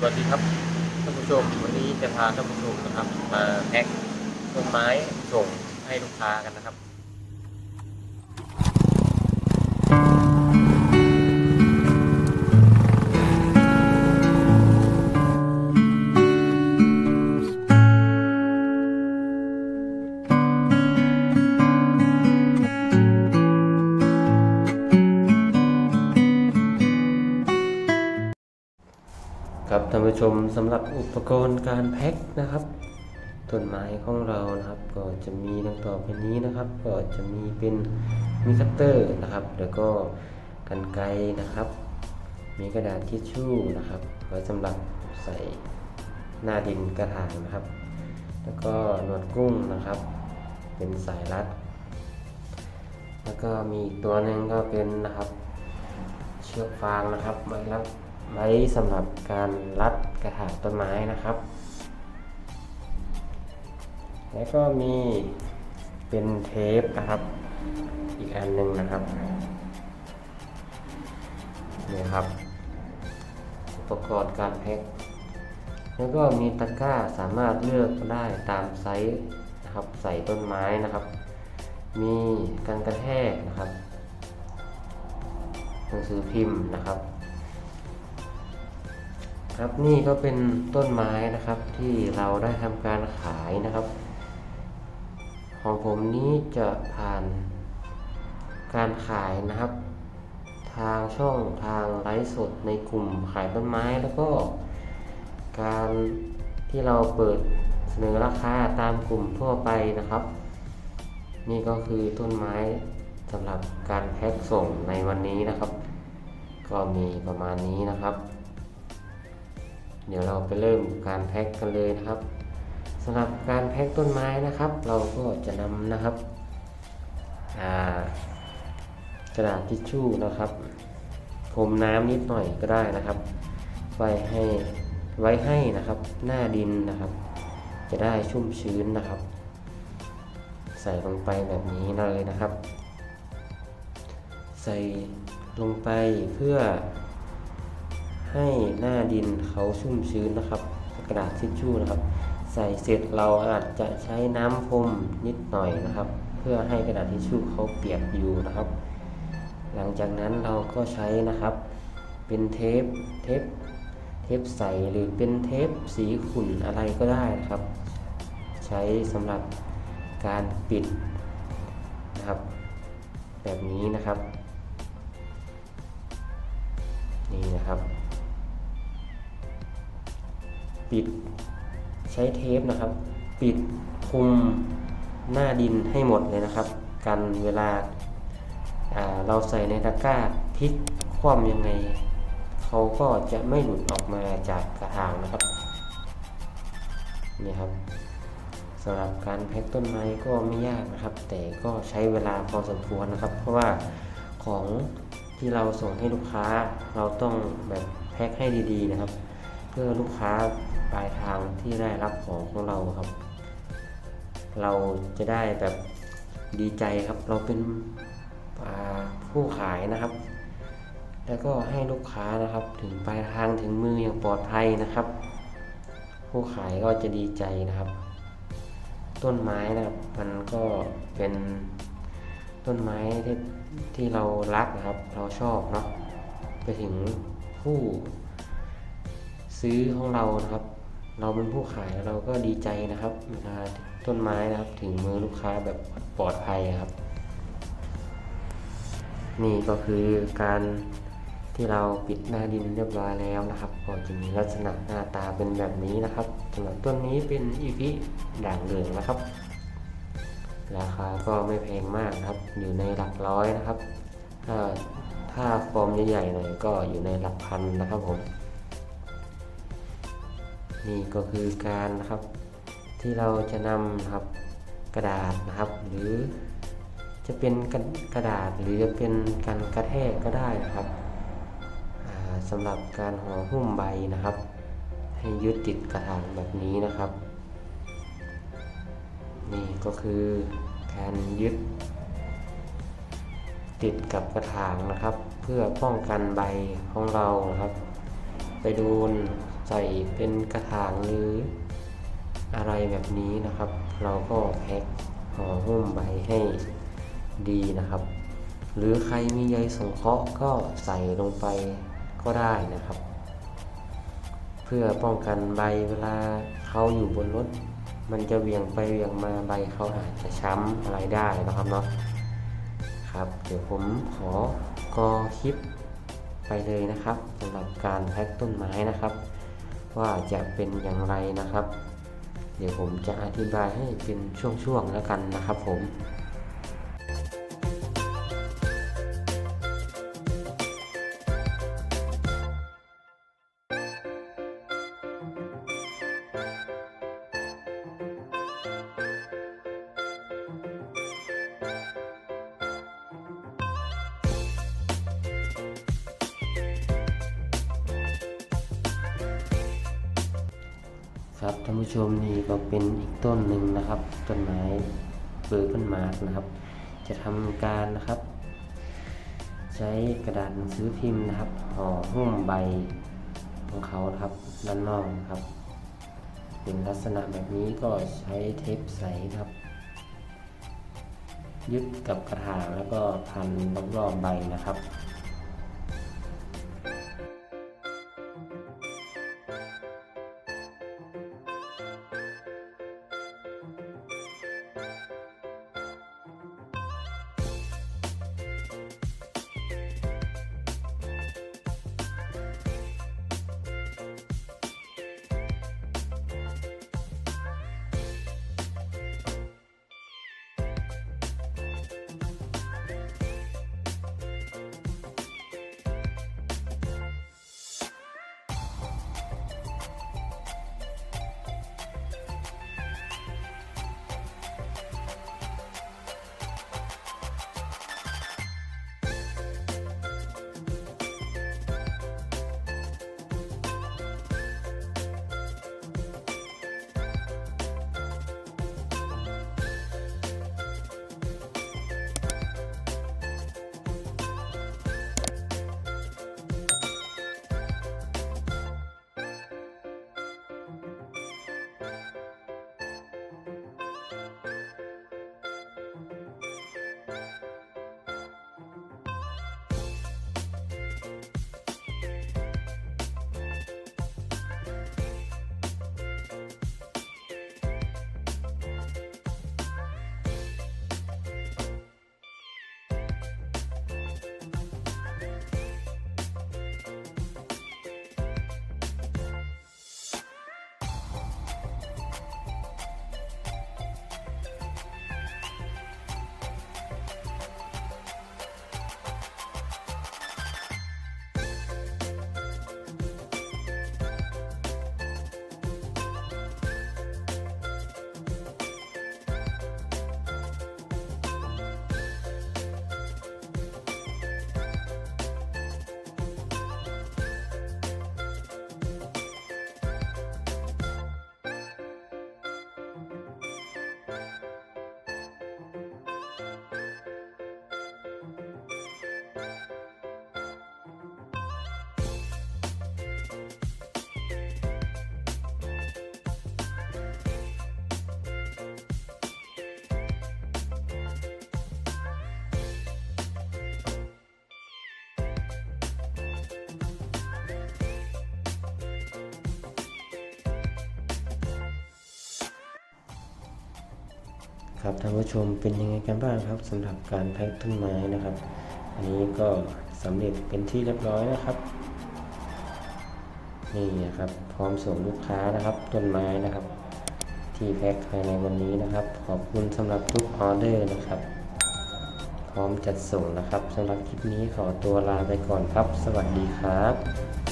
สวัสดีครับท่านผู้ชมวันนี้จะพาท่านผู้ชมนะครับมาแพ็คต้นไม้ส่งให้ลูกค้ากันนะครับ ผู้ชมสำหรับอุปกรณ์การแพ็คนะครับต้นไม้ของเรานะครับ ก็จะมีดังต่อไปนี้นะครับ ก็จะมีเป็นมีคัตเตอร์นะครับ แล้วก็กันไกนะครับ มีกระดาษทิชชู่นะครับไว้สำหรับใส่หน้าดินกระถางนะครับ แล้วก็หนวดกุ้งนะครับ เป็นสายรัด แล้วก็มีตัวหนึ่งก็เป็นนะครับ เชือกฟางนะครับไว้รับ ไว้สำหรับการรัดกระถางต้นไม้นะครับ แล้วก็มีเป็นเทปนะครับ อีกอันหนึ่งนะครับนี่ครับ อุปกรณ์การแพ็คแล้วก็มีตะกร้าสามารถเลือกได้ตามไซส์นะครับ ใส่ต้นไม้นะครับ มีกันกระแทกนะครับหนังสือพิมพ์นะครับ ครับนี่ก็เป็นต้นไม้นะครับที่เราได้ทำการขายนะครับ ของผมนี้จะผ่านการขายนะครับ ทางช่องทางไลฟ์สดในกลุ่มขายต้นไม้แล้วก็ การที่เราเปิดเสนอราคาตามกลุ่มทั่วไปนะครับ นี่ก็คือต้นไม้สำหรับการแพ็คส่งในวันนี้นะครับ ก็มีประมาณนี้นะครับ เดี๋ยวเราไปเริ่มการแพ็คกันเลยนะครับสำหรับการแพ็คต้นไม้นะครับ เราก็จะนำนะครับกระดาษทิชชู่นะครับพรมน้ำนิดหน่อยก็ได้นะครับ ไว้ให้ไว้ให้นะครับหน้าดินนะครับ จะได้ชุ่มชื้นนะครับ ใส่ลงไปแบบนี้เลยนะครับ ใส่ลงไปเพื่อ ให้หน้าดินเขาชุ่มชื้นนะครับ กระดาษทิชชู่นะครับ ใส่เสร็จเราอาจจะใช้น้ำพรมนิดหน่อยนะครับ เพื่อให้กระดาษทิชชู่เขาเปียกอยู่นะครับ หลังจากนั้นเราก็ใช้นะครับ เป็นเทปเทปเทปใสหรือเป็นเทปสีขุ่นอะไรก็ได้นะครับ ใช้สำหรับการปิดนะครับ แบบนี้นะครับ นี่นะครับ ปิดใช้เทปนะครับ ปิดคุมหน้าดินให้หมดเลยนะครับ กันเวลาาเราใส่ในตะกร้าพลิกคว่ำยังไงเขาก็จะไม่หลุดออกมาจากกระถางนะครับนี่ครับสำหรับการแพ็คต้นไม้ก็ไม่ยากนะครับ แต่ก็ใช้เวลาพอสมควรนะครับ เพราะว่าของที่เราส่งให้ลูกค้าเราต้องแบบแพ็คให้ดีๆนะครับ เพื่อลูกค้า ปลายทางที่ได้รับของของเราครับ เราจะได้แบบดีใจครับ เราเป็นผู้ขายนะครับ แล้วก็ให้ลูกค้านะครับ ถึงปลายทางถึงมืออย่างปลอดภัยนะครับ ผู้ขายก็จะดีใจนะครับ ต้นไม้นะครับมันก็เป็นต้นไม้ที่ที่เรารักนะครับ เราชอบเนาะไปถึงผู้ซื้อของเรานะครับ เราเป็นผู้ขายเราก็ดีใจนะครับเวลาต้นไม้นะครับถึงมือลูกค้าแบบปลอดภัยครับ นี่ก็คือการที่เราปิดหน้าดินเรียบร้อยแล้วนะครับก็จะมีลักษณะหน้าตาเป็นแบบนี้นะครับสำหรับต้นนี้เป็นอีพิด่างเหลืองนะครับ ราคาก็ไม่แพงมากครับ อยู่ในหลักร้อยนะครับ ถ้าถ้าฟอร์มใหญ่ๆหน่อยก็อยู่ในหลักพันนะครับผม นี่ก็คือการนะครับที่เราจะนำนะครับกระดาษนะครับ หรือจะเป็นกระดาษหรือจะเป็นกันกระแทกก็ได้นะครับสำหรับการห่อหุ้มใบนะครับ ให้ยึดติดกระถางแบบนี้นะครับ นี่ก็คือการยึดติดกับกระถางนะครับ เพื่อป้องกันใบของเรานะครับ ไปโดน ใส่เป็นกระถางหรืออะไรแบบนี้นะครับ เราก็แพ็คห่อหุ้มใบให้ดีนะครับ หรือใครมีใยสงเคราะห์ก็ใส่ลงไปก็ได้นะครับ เพื่อป้องกันใบเวลาเขาอยู่บนรถ มันจะเวียงไปเวียงมาใบเขาอาจจะช้ำอะไรได้นะครับเนาะครับเดี๋ยวผมขอกอคลิปไปเลยนะครับสำหรับการแพ็คต้นไม้นะครับ ว่าจะเป็นอย่างไรนะครับ เดี๋ยวผมจะอธิบายให้เป็นช่วงๆแล้วกันนะครับผม ครับท่านผู้ชมนี่ก็เป็นอีกต้นหนึ่งนะครับ ต้นไม้เปิดต้นมาร์กนะครับ จะทำการนะครับ ใช้กระดาษหนังสือพิมพ์นะครับห่อหุ้มใบของเขาครับด้านนอกครับ เป็นลักษณะแบบนี้ก็ใช้เทปใสครับ ยึดกับกระถางแล้วก็พันรอบๆใบนะครับ ครับท่านผู้ชมเป็นยังไงกันบ้างครับสำหรับการแพ็คต้นไม้นะครับ อันนี้ก็สำเร็จเป็นที่เรียบร้อยนะครับนี่นะครับ พร้อมส่งลูกค้านะครับต้นไม้นะครับ ที่แพ็คภายในวันนี้นะครับ ขอบคุณสำหรับทุกออเดอร์นะครับ พร้อมจัดส่งนะครับสำหรับคลิปนี้ขอตัวลาไปก่อนครับ สวัสดีครับ